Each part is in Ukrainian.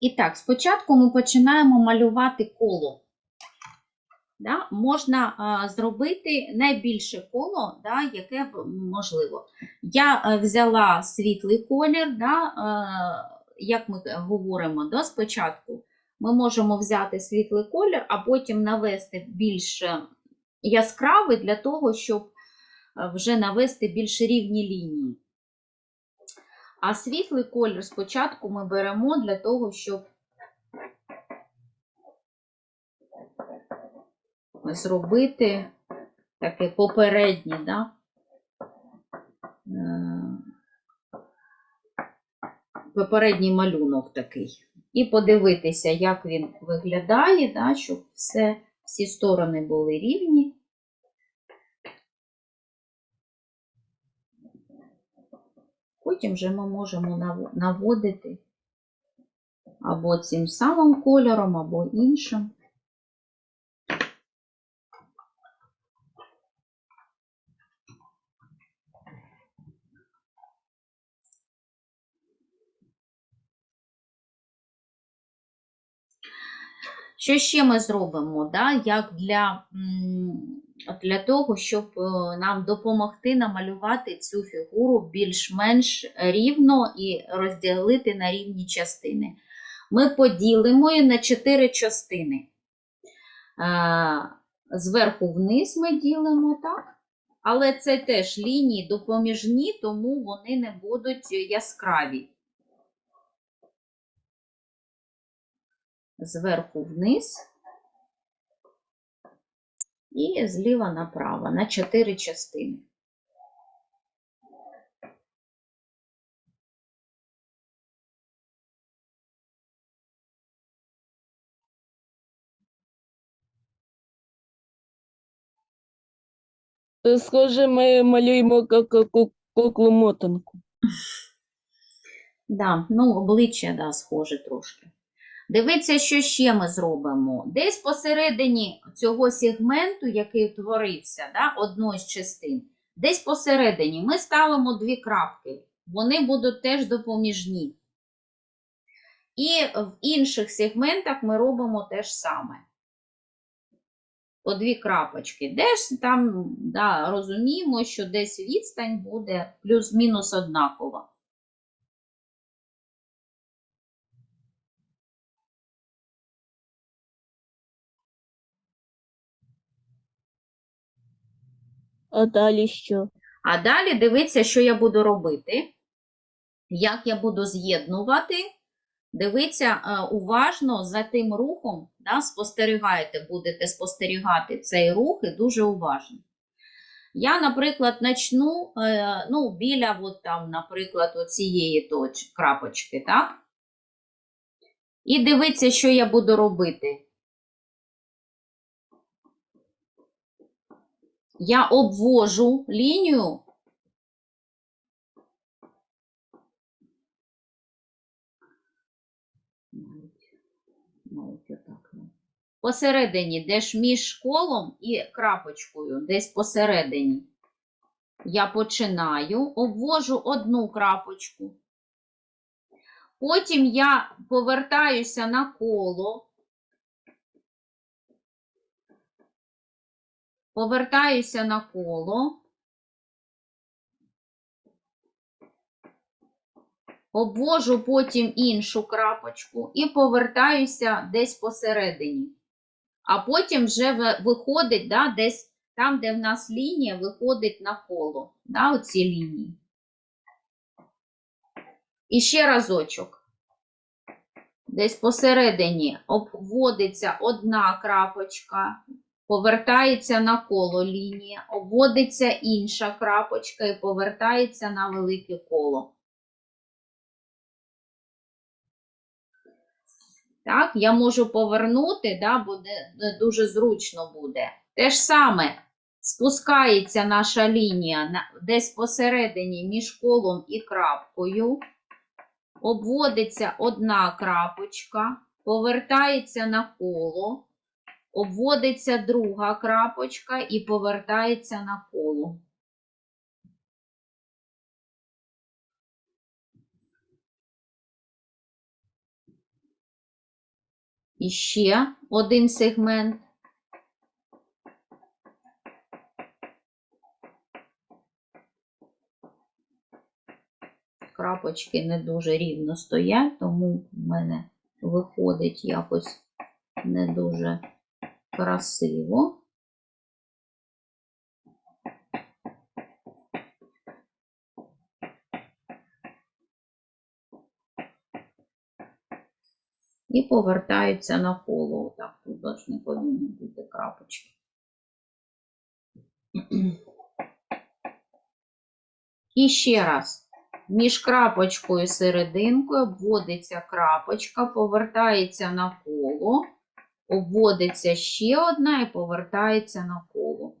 І так, спочатку ми починаємо малювати коло. Да? Можна а, зробити найбільше коло, да, яке можливо. Я е, взяла світлий колір, да, е, як ми говоримо да, спочатку, ми можемо взяти світлий колір, а потім навести більш е, яскравий для того, щоб вже навести більш рівні лінії. А світлий колір спочатку ми беремо для того, щоб зробити таке попереднє, да? Е, попередній малюнок такий. І подивитися, як він виглядає, да? щоб все, всі сторони були рівні. Потім вже ми можемо наводити або цим самим кольором, або іншим. Що ще ми зробимо? Да? Як для, для того, щоб е, нам допомогти намалювати цю фігуру більш-менш рівно і розділити на рівні частини. Ми поділимо її на чотири частини. Е, Зверху вниз ми ділимо, так? Але це теж лінії допоміжні, тому вони не будуть яскраві. зверху вниз і зліва направо на чотири частини. Схоже, ми малюємо ку- ку- ку- куклу мотанку. Да, ну, обличчя, да, схоже трошки. Дивіться, що ще ми зробимо. Десь посередині цього сегменту, який утворився, да, одної з частин, десь посередині ми ставимо дві крапки. Вони будуть теж допоміжні. І в інших сегментах ми робимо те ж саме. По дві крапочки. Десь там да, розуміємо, що десь відстань буде плюс-мінус однакова. А далі що? А далі дивіться, що я буду робити, як я буду з'єднувати. Дивіться е, уважно за тим рухом, да, спостерігаєте, будете спостерігати цей рух і дуже уважно. Я, наприклад, начну е, ну, біля, от там, наприклад, оцієї точ, крапочки, так? І дивіться, що я буду робити. Я обвожу лінію ну. Посередині, де ж між колом і крапочкою, десь посередині. Я починаю, обвожу одну крапочку. Потім я повертаюся на коло, повертаюся на коло, обвожу потім іншу крапочку і повертаюся десь посередині. А потім вже виходить, да, десь там, де в нас лінія, виходить на коло, да, оці лінії. І ще разочок. Десь посередині обводиться одна крапочка, повертається на коло лінія, обводиться інша крапочка і повертається на велике коло. Так, я можу повернути, да, буде дуже зручно буде. Те ж саме спускається наша лінія десь посередині між колом і крапкою, обводиться одна крапочка, повертається на коло, обводиться друга крапочка і повертається на коло. І ще один сегмент. Крапочки не дуже рівно стоять, тому в мене виходить якось не дуже красиво. І повертаються на коло. Отак, тут аж не повинні бути крапочки. І ще раз. Між крапочкою і серединкою обводиться крапочка, повертається на коло, обводиться ще одна і повертається на коло.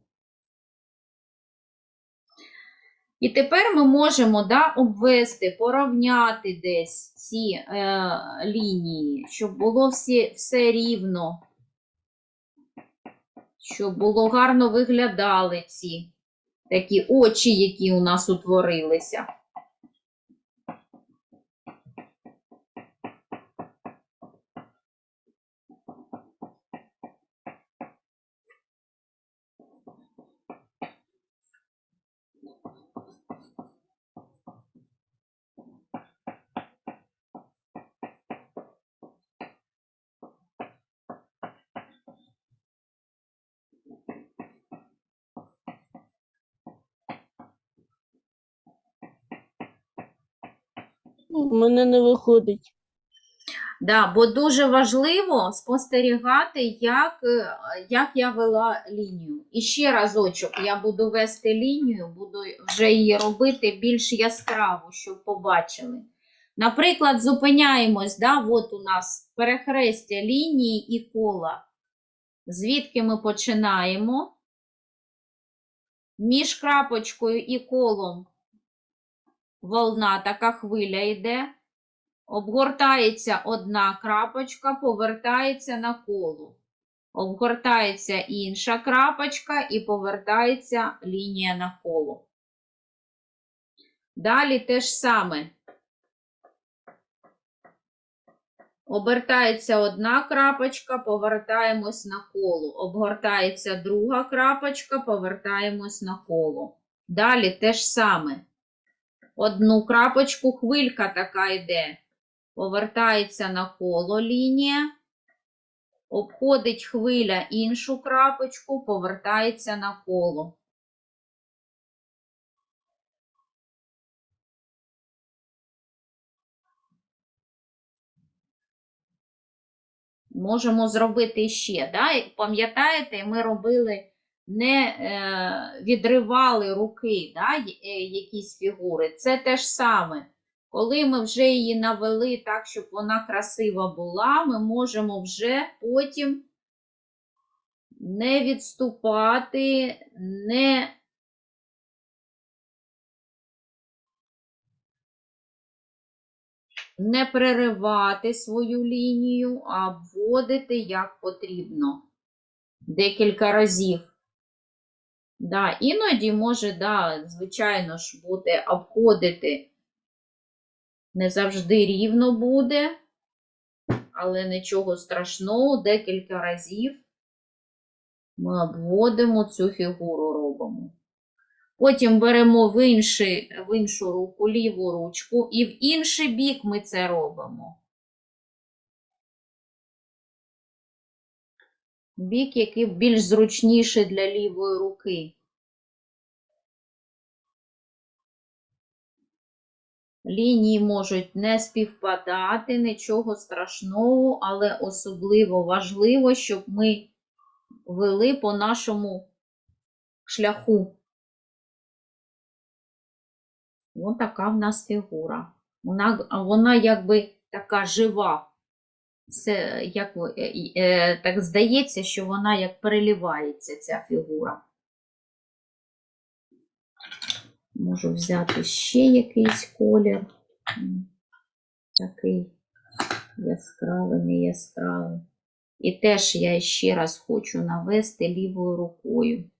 І тепер ми можемо да, обвести, порівняти десь ці е, лінії, щоб було всі, все рівно, щоб було гарно виглядали ці такі очі, які у нас утворилися. У мене не виходить. Да, бо дуже важливо спостерігати, як, е, як я вела лінію. І ще разочок я буду вести лінію, буду вже її робити більш яскраво, щоб побачили. Наприклад, зупиняємось, да, от у нас перехрестя лінії і кола. Звідки ми починаємо? Між крапочкою і колом волна, така хвиля йде. Обгортається одна крапочка, повертається на коло. Обгортається інша крапочка і повертається лінія на коло. Далі те ж саме. Обертається одна крапочка, повертаємось на коло. Обгортається друга крапочка, повертаємось на коло. Далі те ж саме. Одну крапочку хвилька така йде. Повертається на коло лінія, обходить хвиля іншу крапочку, повертається на коло. Можемо зробити ще. Да? Пам'ятаєте, ми робили, не е, відривали руки, да? е, якісь фігури. Це те ж саме. Коли ми вже її навели так, щоб вона красива була, ми можемо вже потім не відступати, не не переривати свою лінію, а обводити як потрібно декілька разів. Да, іноді може, да, звичайно ж, буде обходити не завжди рівно буде, але нічого страшного, декілька разів ми обводимо цю фігуру робимо. Потім беремо в, інший, в іншу руку ліву ручку, і в інший бік ми це робимо. Бік, який більш зручніший для лівої руки. Лінії можуть не співпадати, нічого страшного, але особливо важливо, щоб ми вели по нашому шляху. Ось така в нас фігура. Вона, вона якби така жива. Це як, е, е, так здається, що вона як переливається, ця фігура. Можу взяти ще якийсь колір. Такий яскравий, не яскравий. І теж я ще раз хочу навести лівою рукою.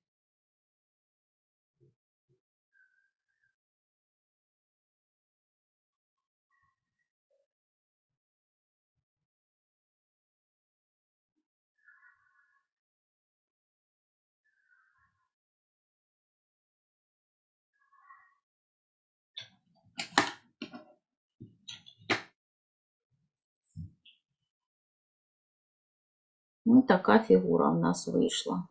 Ну, така фігура в нас вийшла.